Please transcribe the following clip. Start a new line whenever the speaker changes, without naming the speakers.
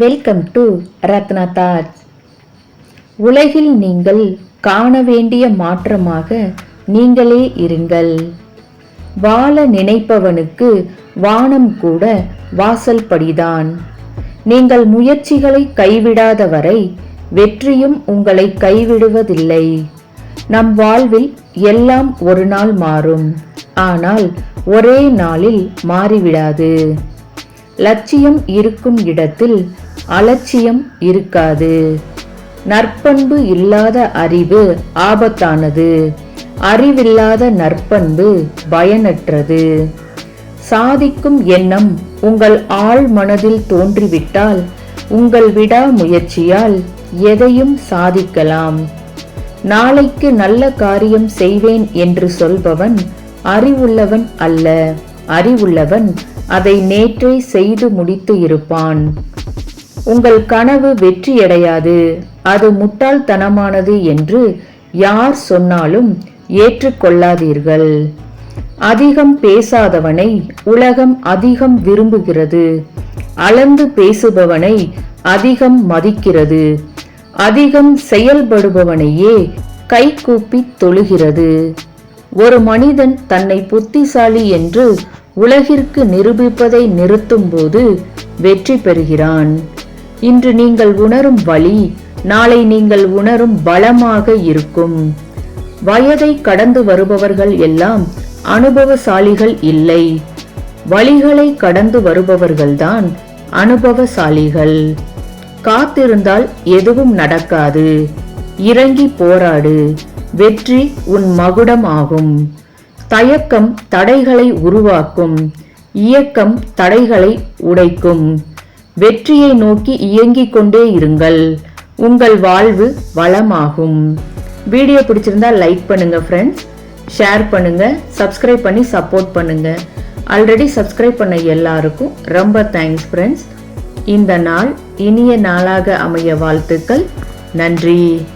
Welcome to Ratna Taj உலகில் நீங்கள் காண வேண்டிய மாற்றமாக நீங்களே இருங்கள். வாழ நினைப்பவனுக்கு வானம் கூட வாசல் படிதான். நீங்கள் முயற்சிகளை கைவிடாத வரை வெற்றியும் உங்களை கைவிடுவதில்லை. நம் வாழ்வில் எல்லாம் ஒரு நாள் மாறும். ஆனால் ஒரே நாளில் மாறிவிடாது. லட்சியம் இருக்கும் இடத்தில் அலட்சியம் இருக்காது. நற்பண்பு இல்லாத அறிவு ஆபத்தானது. அறிவில்லாத நற்பண்பு பயனற்றது. சாதிக்கும் எண்ணம் உங்கள் ஆழ் மனதில் தோன்றிவிட்டால் உங்கள் விடாமுயற்சியால் எதையும் சாதிக்கலாம். நாளைக்கு நல்ல காரியம் செய்வேன் என்று சொல்பவன் அறிவுள்ளவன் அல்ல. அறிவுள்ளவன் அதை நேற்றே செய்து முடித்து இருப்பான். உங்கள் கனவு வெற்றியடையாது. அது முட்டாள்தனமானது என்று யார் சொன்னாலும் ஏற்றுக்கொள்ளாதீர்கள். அதிகம் பேசாதவனை உலகம் அதிகம் விரும்புகிறது. அளந்து பேசுபவனை அதிகம் மதிக்கிறது. அதிகம் செயல்படுபவனையே கைகூப்பி தொழுகிறது. ஒரு மனிதன் தன்னை புத்திசாலி என்று உலகிற்கு நிரூபிப்பதை நிறுத்தும்போது வெற்றி பெறுகிறான். இன்று நீங்கள் உணரும் வழி நாளை நீங்கள் உணரும் பலமாக இருக்கும். வயதை கடந்து வருபவர்கள் எல்லாம் அனுபவசாலிகள் இல்லை. வழிகளை கடந்து வருபவர்கள்தான் அனுபவசாலிகள். காத்திருந்தால் எதுவும் நடக்காது. இறங்கி போராடு. வெற்றி உன் மகுடம் ஆகும் தயக்கம் தடைகளை உருவாக்கும். இயக்கம் தடைகளை உடைக்கும். வெற்றியை நோக்கி இயங்கிக் கொண்டே இருங்கள். உங்கள் வாழ்வு வளமாகும். வீடியோ பிடிச்சிருந்தா லைக் பண்ணுங்க ஃப்ரெண்ட்ஸ் ஷேர் பண்ணுங்க. சப்ஸ்கிரைப் பண்ணி சப்போர்ட் பண்ணுங்க. ஆல்ரெடி சப்ஸ்கிரைப் பண்ண எல்லாருக்கும் ரொம்ப தேங்க்ஸ் ஃப்ரெண்ட்ஸ் இந்த நாள் இனிய நாளாக அமைய வாழ்த்துக்கள். நன்றி.